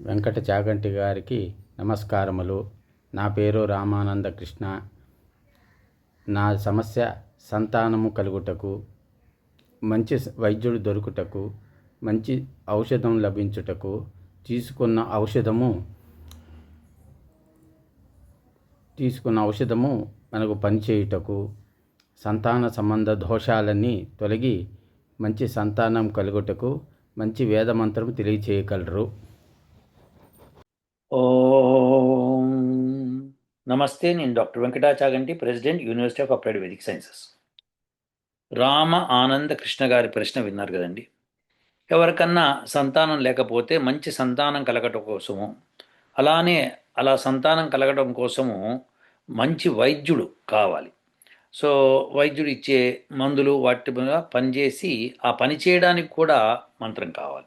వెంకట చాగంటి గారికి నమస్కారములు. నా పేరు రామానంద కృష్ణ. నా సమస్య సంతానము కలుగుటకు మంచి వైద్యుడు దొరుకుటకు మంచి ఔషధం లభించుటకు తీసుకున్న ఔషధము తీసుకున్న ఔషధము మనకు పనిచేయుటకు సంతాన సంబంధ దోషాలన్నీ తొలగి మంచి సంతానం కలుగుటకు మంచి వేదమంత్రం తెలియచేయగలరు. ఓం నమస్తే నేను doctor Venkatachaganti president university of applied Vedic sciences. Rama Ananda Krishna గారి ప్రశ్న విన్నారు కదండి. ఎవరికన్నా సంతానం లేకపోతే మంచి సంతానం కలగటం కోసము అలానే అలా సంతానం కలగడం కోసము మంచి వైద్యుడు కావాలి. సో వైద్యుడు ఇచ్చే మందులు వాటి మీద పనిచేసి ఆ పని చేయడానికి కూడా మంత్రం కావాలి.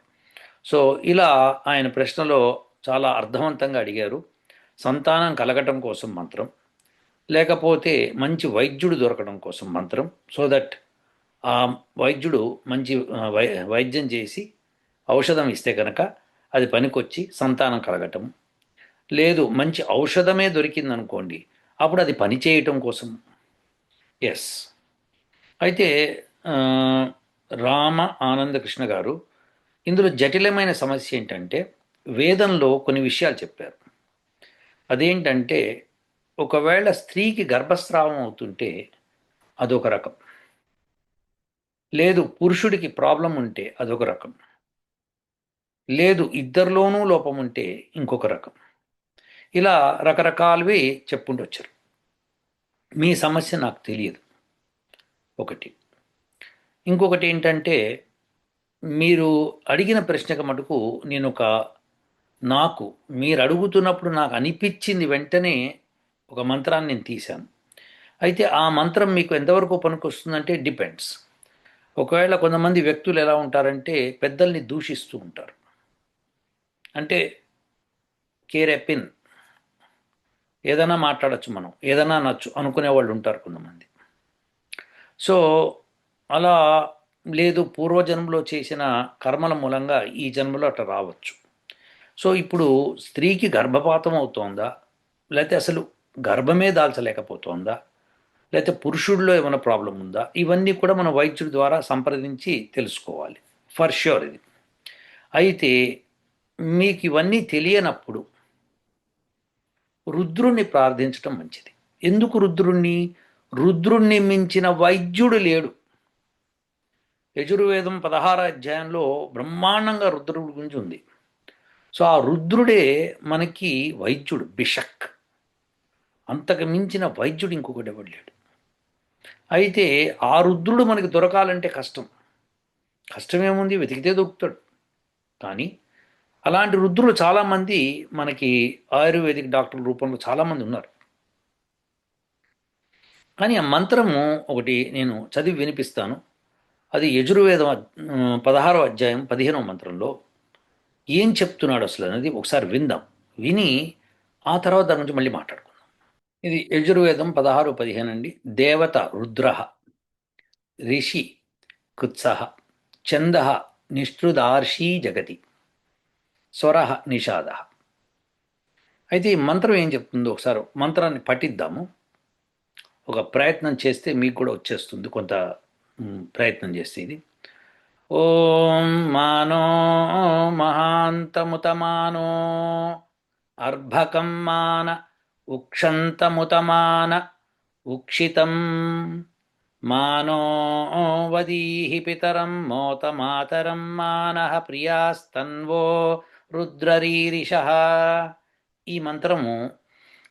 సో ఇలా ఆయన ప్రశ్నలో చాలా అర్థవంతంగా అడిగారు. సంతానం కలగటం కోసం మంత్రం లేకపోతే మంచి వైద్యుడు దొరకడం కోసం మంత్రం సో దట్ ఆ వైద్యుడు మంచి వై వైద్యం చేసి ఔషధం ఇస్తే కనుక అది పనికొచ్చి సంతానం కలగటం. లేదు మంచి ఔషధమే దొరికిందనుకోండి అప్పుడు అది పని చేయటం కోసం. ఎస్ అయితే రామ ఆనందకృష్ణ గారు ఇందులో జటిలమైన సమస్య ఏంటంటే వేదంలో కొన్ని విషయాలు చెప్పారు. అదేంటంటే ఒకవేళ స్త్రీకి గర్భస్రావం అవుతుంటే అదొక రకం. లేదు పురుషుడికి ప్రాబ్లం ఉంటే అదొక రకం. లేదు ఇద్దరిలోనూ లోపం ఉంటే ఇంకొక రకం. ఇలా రకరకాలవి చెప్పుకుంటూ వచ్చారు మీ సమస్య నాకు తెలియదు. ఒకటి. ఇంకొకటి ఏంటంటే మీరు అడిగిన ప్రశ్నకు మటుకు నేను ఒక నాకు మీరు అడుగుతున్నప్పుడు నాకు అనిపించింది వెంటనే ఒక మంత్రాన్ని నేను తీశాను. అయితే ఆ మంత్రం మీకు ఎంతవరకు పనికొస్తుందంటే డిపెండ్స్ ఒకవేళ కొంతమంది వ్యక్తులు ఎలా ఉంటారంటే పెద్దల్ని దూషిస్తూ ఉంటారు. అంటే కేరెపిన్ ఏదైనా మాట్లాడచ్చు మనం ఏదైనా నచ్చు అనుకునే వాళ్ళు ఉంటారు కొంతమంది. సో అలా లేదు పూర్వజన్మలో చేసిన కర్మల మూలంగా ఈ జన్మలో అట్లా రావచ్చు. సో ఇప్పుడు స్త్రీకి గర్భపాతం అవుతోందా? లేకపోతే అసలు గర్భమే దాల్చలేకపోతోందా? లేకపోతే పురుషుడిలో ఏమైనా ప్రాబ్లం ఉందా? ఇవన్నీ కూడా మన వైద్యుడి ద్వారా సంప్రదించి తెలుసుకోవాలి. ఫర్ ష్యూర్ ఇది. అయితే మీకు ఇవన్నీ తెలియనప్పుడు రుద్రుణ్ణి ప్రార్థించడం మంచిది. ఎందుకు రుద్రుణ్ణి? రుద్రుణ్ణి మించిన వైద్యుడు లేడు. యజుర్వేదం పదహార అధ్యాయంలో బ్రహ్మాండంగా రుద్రుడి గురించి ఉంది. సో ఆ రుద్రుడే మనకి వైద్యుడు బిషక్. అంతకు మించిన వైద్యుడు ఇంకొకటి ఎవడు అయితే ఆ రుద్రుడు మనకి దొరకాలంటే కష్టం. కష్టమేముంది? వెతికితే దొరుకుతాడు. కానీ అలాంటి రుద్రులు చాలామంది మనకి ఆయుర్వేదిక్ డాక్టర్ రూపంలో చాలామంది ఉన్నారు. కానీ ఆ మంత్రము ఒకటి నేను చదివి వినిపిస్తాను. అది యజుర్వేదం పదహారవ పదహారో అధ్యాయం పదిహేనవ మంత్రంలో ఏం చెప్తున్నాడు అసలు అనేది ఒకసారి విందాం. విని ఆ తర్వాత దాని గురించి మళ్ళీ మాట్లాడుకుందాం. ఇది యజుర్వేదం పదహారు పదిహేను అండి. దేవత రుద్ర రిషి కుత్స చంద నిష్ఠృదార్షీ జగతి స్వర నిషాద. అయితే ఈ మంత్రం ఏం చెప్తుందో ఒకసారి మంత్రాన్ని పఠిద్దాము. ఒక ప్రయత్నం చేస్తే మీకు కూడా వచ్చేస్తుంది కొంత ప్రయత్నం చేస్తే ఇది. ఓం మానో మహాంతముతమానో అర్భకం మాన ఉక్షంతముతమాన ఉక్షితం మానో వదీహి పితరం మోతమాతరం మానః ప్రియాస్తన్వో రుద్రరీరిష ఈ మంత్రము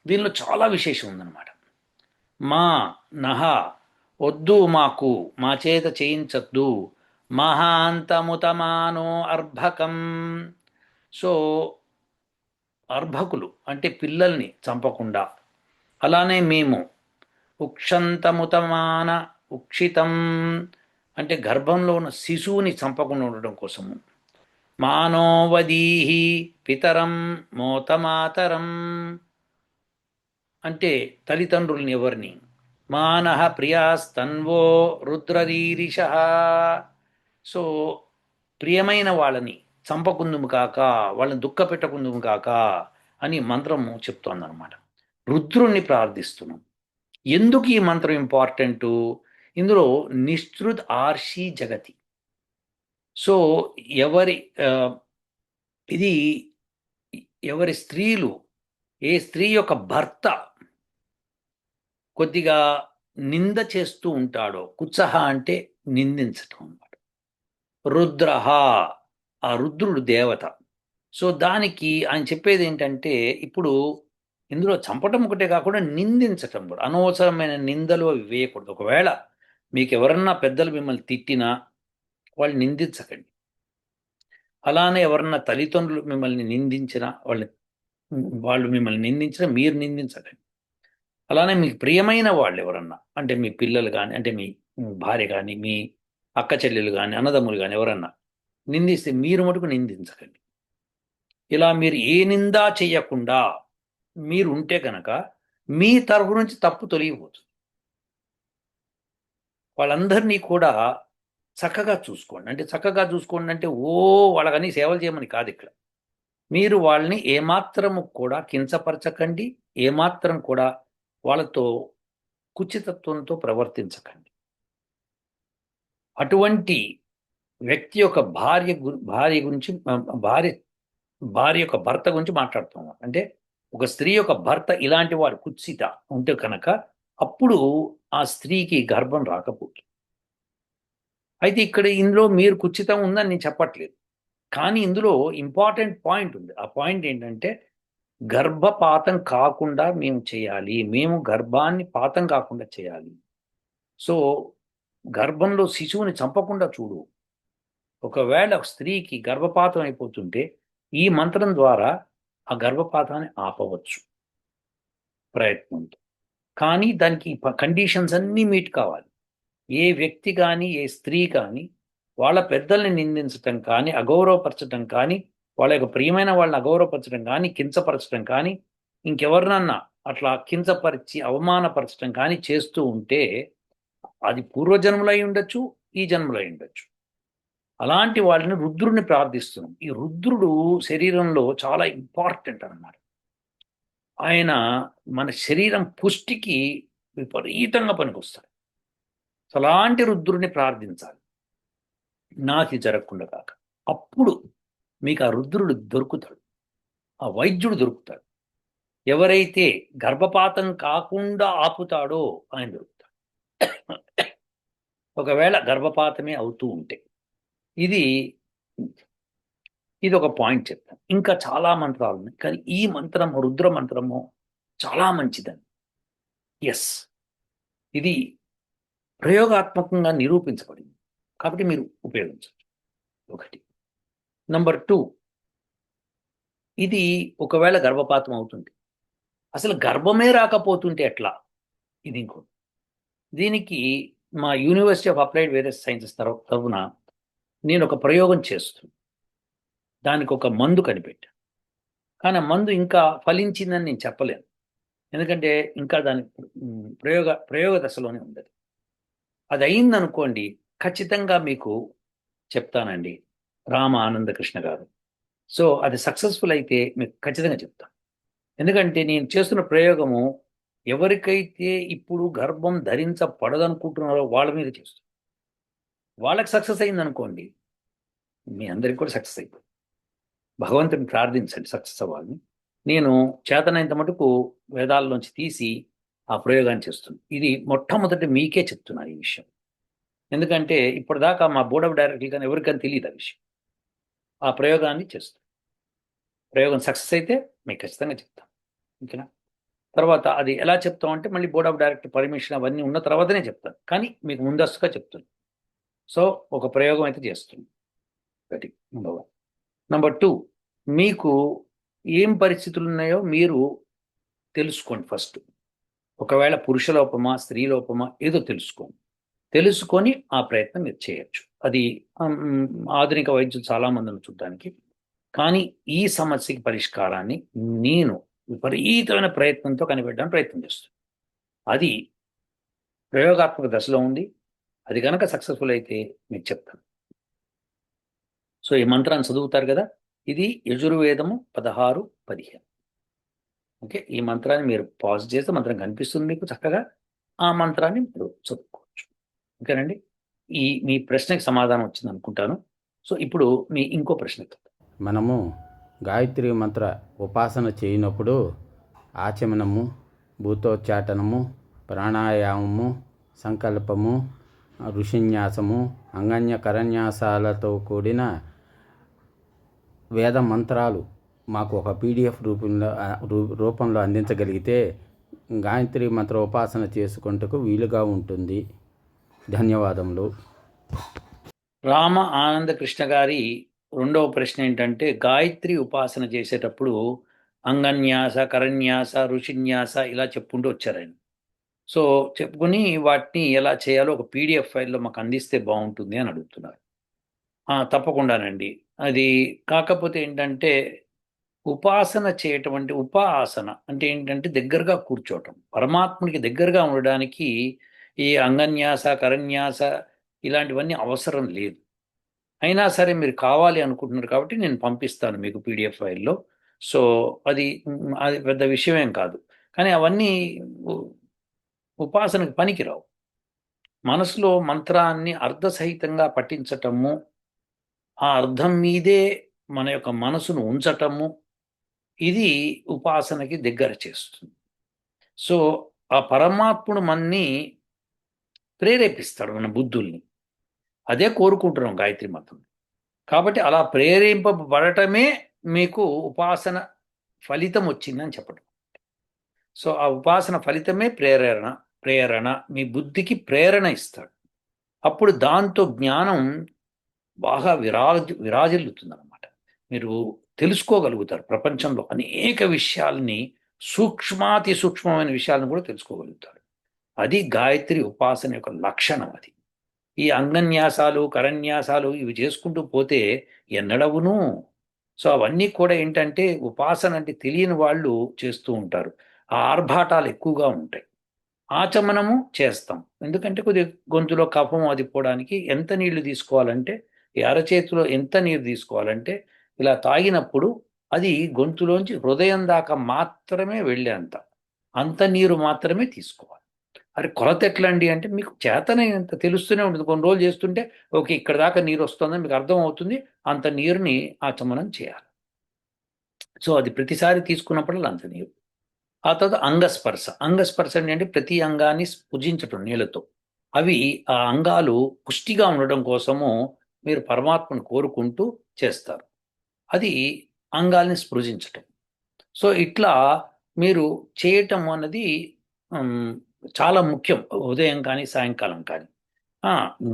దీనిలో చాలా విశేషం ఉందన్నమాట. మా నహ వద్దు మాకు మా చేత చేయించద్దు మహాంతముతమానో అర్భకం. సో అర్భకులు అంటే పిల్లల్ని చంపకుండా. అలానే మేము ఉక్షంతముతమాన ఉక్షితం. అంటే గర్భంలో ఉన్న శిశువుని చంపకుండా ఉండడం కోసము. మానోవదీహి పితరం మోతమాతరం. అంటే తల్లిదండ్రుల్ని ఎవరిని? మానః ప్రియాస్తన్వో రుద్రరీరిష సో ప్రియమైన వాళ్ళని చంపకుందుము కాక వాళ్ళని దుఃఖ పెట్టకుందుము కాక అని మంత్రము చెప్తోందనమాట రుద్రుణ్ణి ప్రార్థిస్తున్నాం. ఎందుకు ఈ మంత్రం ఇంపార్టెంట్? ఇందులో నిశ్రుత్ ఆర్షి జగతి. సో ఎవరి ఇది ఎవరి స్త్రీలు ఏ స్త్రీ యొక్క భర్త కొద్దిగా నింద చేస్తూ ఉంటాడో కుత్సహ అంటే నిందించటం అన్నమాట. రుద్రహ ఆ రుద్రుడు దేవత. సో దానికి ఆయన చెప్పేది ఏంటంటే ఇప్పుడు ఇందులో చంపటం ఒకటే కాకుండా నిందించటం కూడా. అనవసరమైన నిందలు అవి వేయకూడదు. ఒకవేళ మీకు ఎవరన్నా పెద్దలు మిమ్మల్ని తిట్టినా వాళ్ళు నిందించకండి. అలానే ఎవరన్నా తల్లిదండ్రులు మిమ్మల్ని నిందించినా వాళ్ళని వాళ్ళు మిమ్మల్ని నిందించినా మీరు నిందించకండి. అలానే మీకు ప్రియమైన వాళ్ళు ఎవరన్నా అంటే మీ పిల్లలు కానీ అంటే మీ భార్య కానీ మీ అక్క చెల్లెలు కానీ అన్నదమ్ములు కానీ ఎవరన్నా నిందిస్తే మీరు మటుకు నిందించకండి. ఇలా మీరు ఏ నిందా చేయకుండా మీరు ఉంటే కనుక మీ తరఫు నుంచి తప్పు తొలగిపోతుంది. వాళ్ళందరినీ కూడా చక్కగా చూసుకోండి. అంటే చక్కగా చూసుకోండి అంటే ఓ వాళ్ళకని సేవలు చేయమని కాదు ఇక్కడ. మీరు వాళ్ళని ఏమాత్రము కూడా కించపరచకండి ఏమాత్రం కూడా వాళ్ళతో కుచితత్వంతో ప్రవర్తించకండి. అటువంటి వ్యక్తి యొక్క భార్య గు- భార్య గురించి భార్య భార్య యొక్క భర్త గురించి మాట్లాడుతున్నాం అంటే ఒక స్త్రీ యొక్క భర్త ఇలాంటి వారు కుత్సిత ఉంటే కనుక అప్పుడు ఆ స్త్రీకి గర్భం రాకపోతుంది. అయితే ఇక్కడ ఇందులో మీరు కుచితం ఉందని నేను చెప్పట్లేదు. కానీ ఇందులో ఇంపార్టెంట్ పాయింట్ ఉంది. ఆ పాయింట్ ఏంటంటే గర్భపాతం కాకుండా మేము చేయాలి. మేము గర్భాన్ని పాతం కాకుండా చేయాలి. సో గర్భంలో శిశువుని చంపకుండా చూడు. ఒకవేళ స్త్రీకి గర్భపాతం అయిపోతుంటే ఈ మంత్రం ద్వారా ఆ గర్భపాతాన్ని ఆపవచ్చు. ప్రయత్నంతో కానీ దానికి కండిషన్స్ అన్నీ మీట్ కావాలి. ఏ వ్యక్తి కానీ ఏ స్త్రీ కానీ వాళ్ళ పెద్దల్ని నిందించటం కానీ అగౌరవపరచటం కానీ వాళ్ళ యొక్క ప్రియమైన వాళ్ళని అగౌరవపరచడం కానీ కించపరచడం కానీ ఇంకెవరినన్నా అట్లా కించపరిచి అవమానపరచడం కానీ చేస్తూ ఉంటే అది పూర్వజన్మలై ఉండొచ్చు ఈ జన్మలై ఉండొచ్చు. అలాంటి వాళ్ళని రుద్రుడిని ప్రార్థిస్తున్నాం. ఈ రుద్రుడు శరీరంలో చాలా ఇంపార్టెంట్ అన్నమాట. ఆయన మన శరీరం పుష్టికి విపరీతంగా పనికొస్తాడు. అలాంటి రుద్రుడిని ప్రార్థించాలి. నాకు జరగకుండా కాక. అప్పుడు మీకు ఆ రుద్రుడు దొరుకుతాడు. ఆ వైద్యుడు దొరుకుతాడు. ఎవరైతే గర్భపాతం కాకుండా ఆపుతాడో ఆయన దొరుకుతాడు. ఒకవేళ గర్భపాతమే అవుతూ ఉంటే ఇది ఇది ఒక పాయింట్ చెప్తాను. ఇంకా చాలా మంత్రాలు ఉన్నాయి. కానీ ఈ మంత్రము రుద్ర మంత్రము చాలా మంచిదని ఎస్ ఇది ప్రయోగాత్మకంగా నిరూపించబడింది. కాబట్టి మీరు ఉపయోగించవచ్చు. ఒకటి. నంబర్ టూ ఇది ఒకవేళ గర్భపాతం అవుతుంది అసలు గర్భమే రాకపోతుంటే ఎట్లా? ఇది ఇంకోటి. దీనికి మా university of applied various sciences తర తరఫున నేను ఒక ప్రయోగం చేస్తున్నాను దానికి ఒక మందు కనిపెట్టాను కానీ ఆ మందు ఇంకా ఫలించిందని నేను చెప్పలేను. ఎందుకంటే ఇంకా దాని ప్రయోగ ప్రయోగ దశలోనే ఉంది అది అయిందనుకోండి ఖచ్చితంగా మీకు చెప్తానండి రామ ఆనందకృష్ణ గారు. సో అది సక్సెస్ఫుల్ అయితే మీకు ఖచ్చితంగా చెప్తాను. ఎందుకంటే నేను చేస్తున్న ప్రయోగము ఎవరికైతే ఇప్పుడు గర్భం ధరించపడదనుకుంటున్నారో వాళ్ళ మీద చేస్తారు వాళ్ళకి సక్సెస్ అయిందనుకోండి మీ అందరికి కూడా సక్సెస్ అయిపోయింది భగవంతుని ప్రార్థించండి సక్సెస్ అవ్వాలని. నేను చేతనైనంత మటుకు వేదాల్లోంచి తీసి ఆ ప్రయోగాన్ని చేస్తుంది ఇది మొట్టమొదటి మీకే చెప్తున్నాను ఈ విషయం. ఎందుకంటే ఇప్పటిదాకా మా బోర్డ్ ఆఫ్ డైరెక్టర్లు కానీ ఎవరికైనా తెలియదు ఆ విషయం. ఆ ప్రయోగాన్ని చేస్తాను ప్రయోగం సక్సెస్ అయితే మీకు ఖచ్చితంగా చెప్తాం ఓకేనా? తర్వాత అది ఎలా చెప్తాం అంటే మళ్ళీ బోర్డ్ ఆఫ్ డైరెక్టర్ పర్మిషన్ అవన్నీ ఉన్న తర్వాతనే చెప్తాను. కానీ మీకు ముందస్తుగా చెప్తాను సో ఒక ప్రయోగం అయితే చేస్తుంది ఒకటి నెంబర్ వన్ నెంబర్ టూ మీకు ఏం పరిస్థితులు ఉన్నాయో మీరు తెలుసుకోండి ఫస్ట్ ఒకవేళ పురుష లోపమా స్త్రీ లోపమా ఏదో తెలుసుకోండి. తెలుసుకొని ఆ ప్రయత్నం మీరు చేయొచ్చు. అది ఆధునిక వైద్యులు చాలామందిని చూడడానికి. కానీ ఈ సమస్యకి పరిష్కారాన్ని నేను విపరీతమైన ప్రయత్నంతో కనిపెట్టడానికి ప్రయత్నం చేస్తుంది. అది ప్రయోగాత్మక దశలో ఉంది. అది కనుక సక్సెస్ఫుల్ అయితే మీకు చెప్తాను. సో ఈ మంత్రాన్ని చదువుతారు కదా? ఇది యజుర్వేదము పదహారు పదిహేను. ఓకే? ఈ మంత్రాన్ని మీరు పాజ్ చేస్తే మంత్రం కనిపిస్తుంది మీకు చక్కగా. ఆ మంత్రాన్ని మీరు చదువుకోవచ్చు. ఓకేనండి? ఈ మీ ప్రశ్నకి సమాధానం వచ్చింది అనుకుంటాను సో ఇప్పుడు మీ ఇంకో ప్రశ్నకి మనము గాయత్రి మంత్ర ఉపాసన చేయనప్పుడు ఆచమనము భూతోచ్చాటనము ప్రాణాయామము సంకల్పము ఋషిన్యాసము అంగన్య కరన్యాసాలతో కూడిన వేద మంత్రాలు మాకు ఒక పీడిఎఫ్ రూపంలో రూ- రూపంలో అందించగలిగితే గాయత్రి మంత్ర ఉపాసన చేసుకుంటకు వీలుగా ఉంటుంది. ధన్యవాదములు. రామ ఆనంద కృష్ణ గారి రెండవ ప్రశ్న ఏంటంటే గాయత్రి ఉపాసన చేసేటప్పుడు అంగన్యాస కరన్యాస ఋషిన్యాస ఇలా చెప్పుకుంటూ వచ్చారు ఆయన సో చెప్పుకుని వాటిని ఎలా చేయాలో ఒక పీడిఎఫ్ ఫైల్లో మాకు అందిస్తే బాగుంటుంది అని అడుగుతున్నారు. తప్పకుండానండి. అది కాకపోతే ఏంటంటే ఉపాసన చేయటం అంటే ఉపాసన అంటే ఏంటంటే దగ్గరగా కూర్చోవటం. పరమాత్మునికి దగ్గరగా ఉండడానికి ఈ అంగన్యాస కరన్యాస ఇలాంటివన్నీ అవసరం లేదు. అయినా సరే మీరు కావాలి అనుకుంటున్నారు కాబట్టి నేను పంపిస్తాను మీకు పీడిఎఫ్ ఫైల్లో. సో అది అది పెద్ద విషయమేం కాదు. కానీ అవన్నీ ఉపాసనకు పనికిరావు. మనసులో మంత్రాన్ని అర్ధసహితంగా పఠించటము ఆ అర్థం మీదే మన యొక్క మనసును ఉంచటము ఇది ఉపాసనకి దగ్గర చేస్తుంది. సో ఆ పరమాత్ముడు మన్ని ప్రేరేపిస్తాడు మన బుద్ధుల్ని. అదే కోరుకుంటున్నాం గాయత్రి మంత్రం కాబట్టి అలా ప్రేరేపబడటమే మీకు ఉపాసన ఫలితం వచ్చిందని చెప్పడం సో ఆ ఉపాసన ఫలితమే ప్రేరణ ప్రేరణ మీ బుద్ధికి ప్రేరణ ఇస్తాడు. అప్పుడు దాంతో జ్ఞానం బాగా విరాజ విరాజిల్లుతుందన్నమాట. మీరు తెలుసుకోగలుగుతారు ప్రపంచంలో అనేక విషయాల్ని సూక్ష్మాతి సూక్ష్మమైన విషయాలను కూడా తెలుసుకోగలుగుతారు. అది గాయత్రి ఉపాసన యొక్క లక్షణం అది. ఈ అంగన్యాసాలు కరన్యాసాలు ఇవి చేసుకుంటూ పోతే ఎన్నడవును? సో అవన్నీ కూడా ఏంటంటే ఉపాసన అంటే తెలియని వాళ్ళు చేస్తూ ఉంటారు. ఆ ఆర్భాటాలు ఎక్కువగా ఉంటాయి. ఆచమనము చేస్తాం. ఎందుకంటే కొద్ది గొంతులో కఫం అది పోవడానికి ఎంత నీళ్ళు తీసుకోవాలంటే ఈ అరచేతిలో ఎంత నీరు తీసుకోవాలంటే ఇలా తాగినప్పుడు అది గొంతులోంచి హృదయం దాకా మాత్రమే వెళ్ళేంత. అంత నీరు మాత్రమే తీసుకోవాలి. అరే కొలత ఎట్లా అండి అంటే మీకు చేతనైనంత తెలుస్తూనే ఉంటుంది. కొన్ని రోజులు చేస్తుంటే ఓకే ఇక్కడ దాకా నీరు వస్తుందని మీకు అర్థం అవుతుంది. అంత నీరుని ఆచమనం చేయాలి. సో అది ప్రతిసారి తీసుకున్నప్పుడల్లా అంత నీరు. ఆ తర్వాత అంగస్పర్శ. అంగస్పర్శ అంటే ప్రతి అంగాన్ని పూజించటం నీళ్ళతో. అవి ఆ అంగాలు పుష్టిగా ఉండడం కోసము మీరు పరమాత్మను కోరుకుంటూ చేస్తారు. అది అంగాల్ని స్పృజించటం సో ఇట్లా మీరు చేయటం అన్నది చాలా ముఖ్యం. ఉదయం కానీ సాయంకాలం కానీ.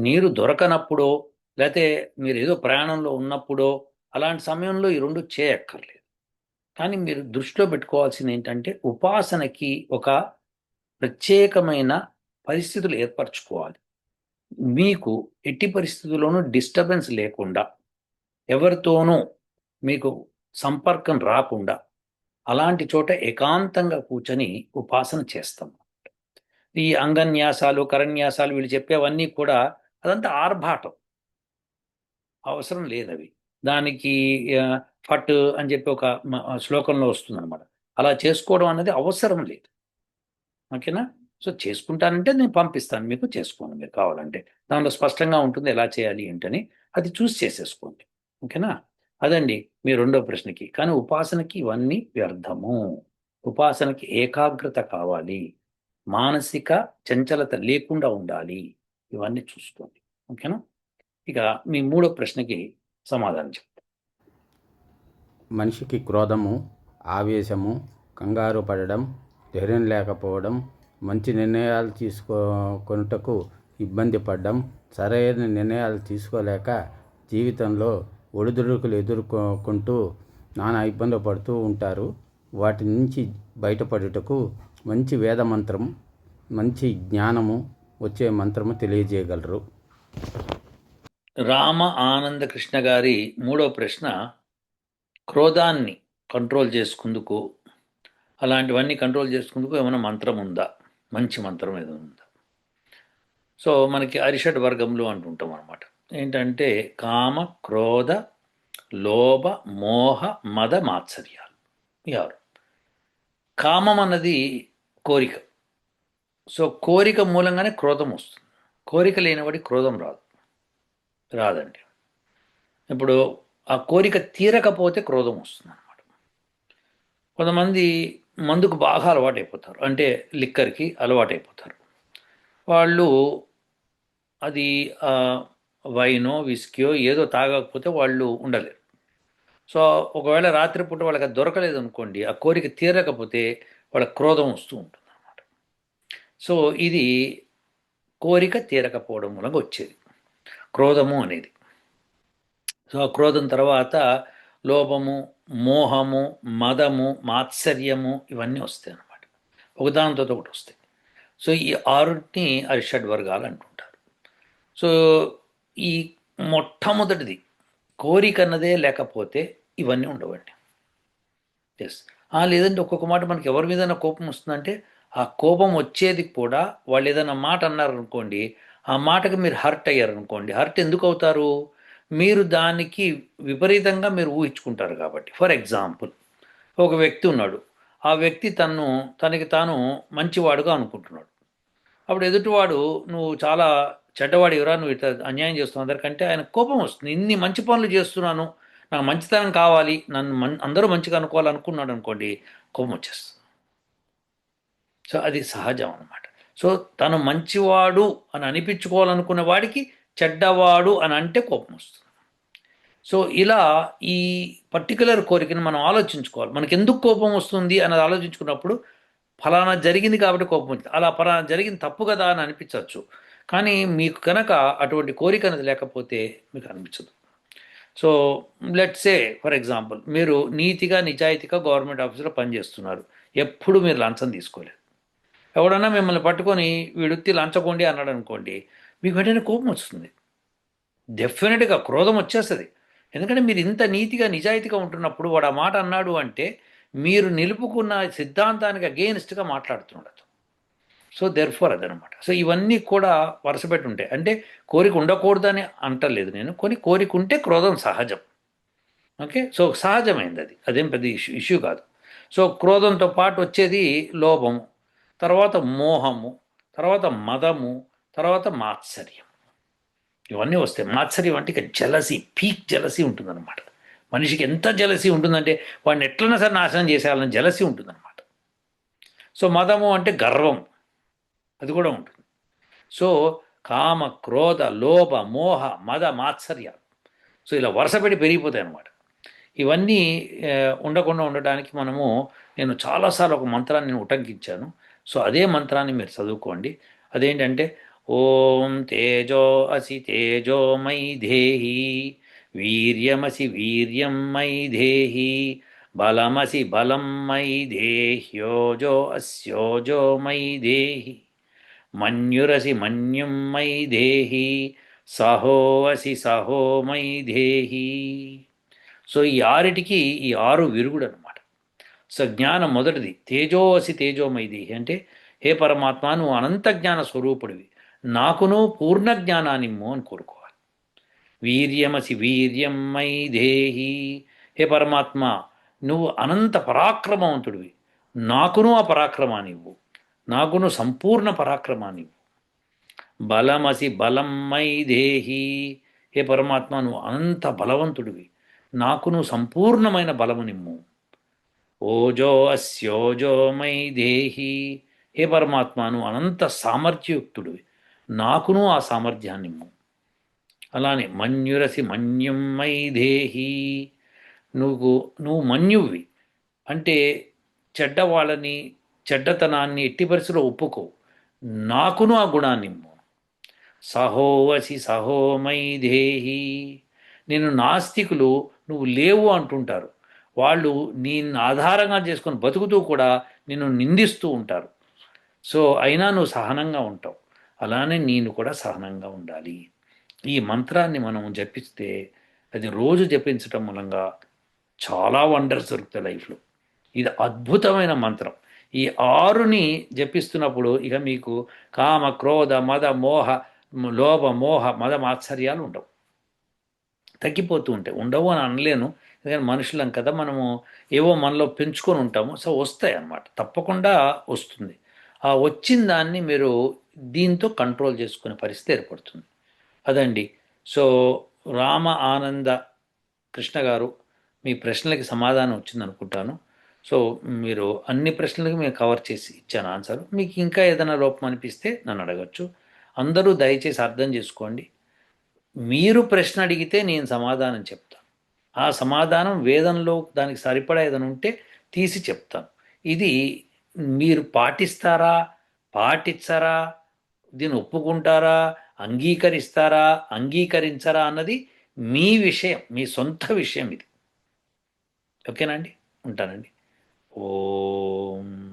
నీరు దొరకనప్పుడో లేకపోతే మీరు ఏదో ప్రయాణంలో ఉన్నప్పుడో అలాంటి సమయంలో ఈ రెండు చేయక్కర్లేదు. కానీ మీరు దృష్టిలో పెట్టుకోవాల్సింది ఏంటంటే ఉపాసనకి ఒక ప్రత్యేకమైన పరిస్థితులు ఏర్పరచుకోవాలి. మీకు ఎట్టి పరిస్థితుల్లోనూ డిస్టర్బెన్స్ లేకుండా ఎవరితోనూ మీకు సంపర్కం రాకుండా అలాంటి చోట ఏకాంతంగా కూర్చొని ఉపాసన చేస్తాం. ఈ అంగన్యాసాలు కరన్యాసాలు వీళ్ళు చెప్పేవన్నీ కూడా అదంతా ఆర్భాటం. అవసరం లేదు అవి. దానికి ఫట్ అని చెప్పి ఒక శ్లోకంలో వస్తుంది అనమాట అలా చేసుకోవడం అనేది అవసరం లేదు. ఓకేనా? సో చేసుకుంటానంటే నేను పంపిస్తాను మీకు చేసుకోండి మీరు కావాలంటే. దానిలో స్పష్టంగా ఉంటుంది ఎలా చేయాలి ఏంటని. అది చూసి చేసేసుకోండి. ఓకేనా? అదండి మీ రెండో ప్రశ్నకి. కానీ ఉపాసనకి ఇవన్నీ వ్యర్థము. ఉపాసనకి ఏకాగ్రత కావాలి. మానసిక చంచలత లేకుండా ఉండాలి. ఇవన్నీ చూసుకోండి. ఓకేనా? ఇక మీ మూడో ప్రశ్నకి సమాధానం చెప్తాను మనిషికి క్రోధము ఆవేశము కంగారు పడడం ధైర్యం లేకపోవడం మంచి నిర్ణయాలు తీసుకొనుటకు ఇబ్బంది పడడం సరైన నిర్ణయాలు తీసుకోలేక జీవితంలో ఒడిదుడుకులు ఎదుర్కొంటూ నానా ఇబ్బంది పడుతూ ఉంటారు. వాటి నుంచి బయటపడుటకు మంచి వేద మంత్రం మంచి జ్ఞానము వచ్చే మంత్రము తెలియజేయగలరు. రామ ఆనంద కృష్ణ గారి మూడో ప్రశ్న క్రోధాన్ని కంట్రోల్ చేసుకుందుకు అలాంటివన్నీ కంట్రోల్ చేసుకుందుకు ఏమైనా మంత్రం ఉందా? మంచి మంత్రం ఏదో ఉందా? సో మనకి అరిషడ్ వర్గంలో అంటుంటాం అనమాట ఏంటంటే కామ క్రోధ లోభ మోహ మద మాత్సర్యాలు. ఈ ఆరు. కామం అన్నది కోరిక. సో కోరిక మూలంగానే క్రోధం వస్తుంది. కోరిక లేనివాడి క్రోధం రాదు. రాదండి. ఇప్పుడు ఆ కోరిక తీరకపోతే క్రోధం వస్తుంది అన్నమాట కొంతమంది మందుకు బాగా అలవాటైపోతారు. అంటే లిక్కర్కి అలవాటైపోతారు. వాళ్ళు అది ఆ, వైనో విస్కీయో ఏదో తాగకపోతే వాళ్ళు ఉండలేరు. సో ఒకవేళ రాత్రిపూట వాళ్ళకి దొరకలేదు అనుకోండి ఆ కోరిక తీరకపోతే వాళ్ళ క్రోధం వస్తూ ఉంటుంది. సో ఇది కోరిక తీరకపోవడం మూలంగా వచ్చేది. క్రోధము అనేది. సో ఆ క్రోధం తర్వాత లోపము మోహము మదము మాత్సర్యము ఇవన్నీ వస్తాయి అన్నమాట. ఒకదానితో ఒకటి వస్తాయి. సో ఈ ఆరుని అరిషడ్ వర్గాలు అంటుంటారు. సో ఈ మొట్టమొదటిది కోరిక అన్నదే లేకపోతే ఇవన్నీ ఉండవండి. ఎస్ లేదంటే ఒక్కొక్క మాట మనకి ఎవరి మీద కోపం వస్తుందంటే ఆ కోపం వచ్చేది కూడా వాళ్ళు ఏదైనా మాట అన్నారనుకోండి ఆ మాటకు మీరు హర్ట్ అయ్యారనుకోండి హర్ట్ ఎందుకు అవుతారు? మీరు దానికి విపరీతంగా మీరు ఊహించుకుంటారు కాబట్టి. ఫర్ ఎగ్జాంపుల్ ఒక వ్యక్తి ఉన్నాడు. ఆ వ్యక్తి తను తనకి తాను మంచివాడుగా అనుకుంటున్నాడు. అప్పుడు ఎదుటివాడు నువ్వు చాలా చెడ్డవాడు ఎవరా నువ్వు ఇట్లా అన్యాయం చేస్తున్నావు. అందరికంటే ఆయన కోపం వస్తుంది. ఇన్ని మంచి పనులు చేస్తున్నాను. నాకు మంచితనం కావాలి. నన్ను మన్ అందరూ మంచిగా అనుకోవాలనుకున్నాడు అనుకోండి కోపం వచ్చేస్తుంది. సో అది సహజం అనమాట సో తను మంచివాడు అని అనిపించుకోవాలనుకున్న వాడికి చెడ్డవాడు అని అంటే కోపం వస్తుంది. సో ఇలా ఈ పర్టికులర్ కోరికను మనం ఆలోచించుకోవాలి. మనకి ఎందుకు కోపం వస్తుంది అన్నది ఆలోచించుకున్నప్పుడు ఫలానా జరిగింది కాబట్టి కోపం వచ్చింది. అలా ఫలానా జరిగింది తప్పు కదా అని అనిపించవచ్చు. కానీ మీకు కనుక అటువంటి కోరిక అనేది లేకపోతే మీకు అనిపించదు. So let say for example మీరు నీతిగా నిజాయితీగా గవర్నమెంట్ ఆఫీసులో పనిచేస్తున్నారు. ఎప్పుడు మీరు లంచం తీసుకోలేదు. ఎవడన్నా మిమ్మల్ని పట్టుకొని వీడుత్తి లంచకోండి అన్నాడు అనుకోండి మీకు వెంటనే కోపం వస్తుంది. డెఫినెట్గా క్రోధం వచ్చేస్తుంది. ఎందుకంటే మీరు ఇంత నీతిగా నిజాయితీగా ఉంటున్నప్పుడు వాడు ఆ మాట అన్నాడు అంటే మీరు నిలుపుకున్న సిద్ధాంతానికి అగెయిన్స్ట్గా మాట్లాడుతుండదు సో దెర్ ఫర్ అదనమాట. సో ఇవన్నీ కూడా వరుసపెట్టి ఉంటాయి. అంటే కోరిక ఉండకూడదని అంటలేదు నేను. కొన్ని కోరిక ఉంటే క్రోధం సహజం. ఓకే సో సహజమైంది అది. అదేం పెద్ద ఇష్యూ ఇష్యూ కాదు. సో క్రోధంతో పాటు వచ్చేది లోభము తర్వాత మోహము తర్వాత మదము తర్వాత మాత్సర్యం ఇవన్నీ వస్తాయి మాత్సర్యం అంటే ఇక జలసి పీక్ జలసి ఉంటుందన్నమాట. మనిషికి ఎంత జలసి ఉంటుందంటే వాడిని ఎట్లన్నా సరే నాశనం చేసేయాలని జలసి ఉంటుందన్నమాట. సో మదము అంటే గర్వం. అది కూడా ఉంటుంది. సో కామ క్రోధ లోభ మోహ మద మాత్సర్యాలు సో ఇలా వరుసపెట్టి పెరిగిపోతాయి అన్నమాట ఇవన్నీ ఉండకుండా ఉండడానికి మనము నేను చాలాసార్లు ఒక మంత్రాన్ని నేను ఉటంకించాను. సో అదే మంత్రాన్ని మీరు చదువుకోండి. అదేంటంటే ఓం తేజో అసి తేజో మై ధేహి వీర్యమసి వీర్యం మై ధేహి బలమసి బలం మై దేహ్యోజో అస్యోజో మై దేహి మన్యురసి మన్యుం మై దేహి సహో అసి సహో మై దేహి. సో ఈ ఆరిటికి ఈ ఆరు విరుగుడు అనమాట సో జ్ఞానం మొదటిది. తేజో తేజోమైది తేజోమై దేహి అంటే హే పరమాత్మ నువ్వు అనంత జ్ఞాన స్వరూపుడివి. నాకును పూర్ణ జ్ఞానానిమ్ము అని కోరుకోవాలి. వీర్యమసి వీర్యం మై దేహి. హే పరమాత్మ నువ్వు అనంత పరాక్రమవంతుడివి. నాకును ఆ పరాక్రమానివ్వు. నాకును సంపూర్ణ పరాక్రమానివ్వు. బలమసి బలం మై దేహి. హే పరమాత్మ నువ్వు అనంత బలవంతుడివి. నాకును సంపూర్ణమైన బలమునిమ్ము. ఓజో అస్యోజో మై దేహి. హే పరమాత్మను అనంత సామర్థ్యయుక్తుడివి. నాకును ఆ సామర్థ్యాన్నిమ్ము అలానే మన్యురసి మన్యం మై దేహి. నువ్వు నువ్వు మన్యువి అంటే చెడ్డ వాళ్ళని చెడ్డతనాన్ని ఎట్టి పరిస్థితిలో ఒప్పుకో. నాకును ఆ గుణాన్నిమ్ము సహోవసి సహోమై దేహి. నేను నాస్తికులు నువ్వు లేవు అంటుంటారు. వాళ్ళు నిన్ను ఆధారంగా చేసుకొని బతుకుతూ కూడా నిన్ను నిందిస్తూ ఉంటారు. సో అయినా నువ్వు సహనంగా ఉంటావు. అలానే నేను కూడా సహనంగా ఉండాలి. ఈ మంత్రాన్ని మనం జపిస్తే అది రోజు జపించటం మూలంగా చాలా వండర్స్ దొరుకుతాయి లైఫ్లో. ఇది అద్భుతమైన మంత్రం. ఈ ఆరుని జపిస్తున్నప్పుడు ఇక మీకు కామ క్రోధ మద మోహ లోభ మోహ మద మాత్సర్యాలు ఉండవు. తగ్గిపోతూ ఉంటాయి. ఉండవు అని అనలేను. ఎందుకంటే మనుషులం కదా మనము ఏవో మనలో పెంచుకొని ఉంటాము. సో వస్తాయి అన్నమాట. తప్పకుండా వస్తుంది. ఆ వచ్చిన దాన్ని మీరు దీంతో కంట్రోల్ చేసుకునే పరిస్థితి ఏర్పడుతుంది. అదండి. సో రామ ఆనంద కృష్ణ గారు మీ ప్రశ్నలకి సమాధానం వచ్చింది అనుకుంటాను సో మీరు అన్ని ప్రశ్నలకి మేము కవర్ చేసి ఇచ్చాను ఆన్సర్. మీకు ఇంకా ఏదైనా లోపం అనిపిస్తే నన్ను అడగచ్చు. అందరూ దయచేసి అర్థం చేసుకోండి. మీరు ప్రశ్న అడిగితే నేను సమాధానం చెప్తాను ఆ సమాధానం వేదంలో దానికి సరిపడా ఏదైనా ఉంటే తీసి చెప్తాను. ఇది మీరు పాటిస్తారా పాటించరా దీన్ని ఒప్పుకుంటారా అంగీకరిస్తారా అంగీకరించరా అన్నది మీ విషయం మీ సొంత విషయం ఇది. ఓకేనా అండి? ఉంటానండి. ఓం.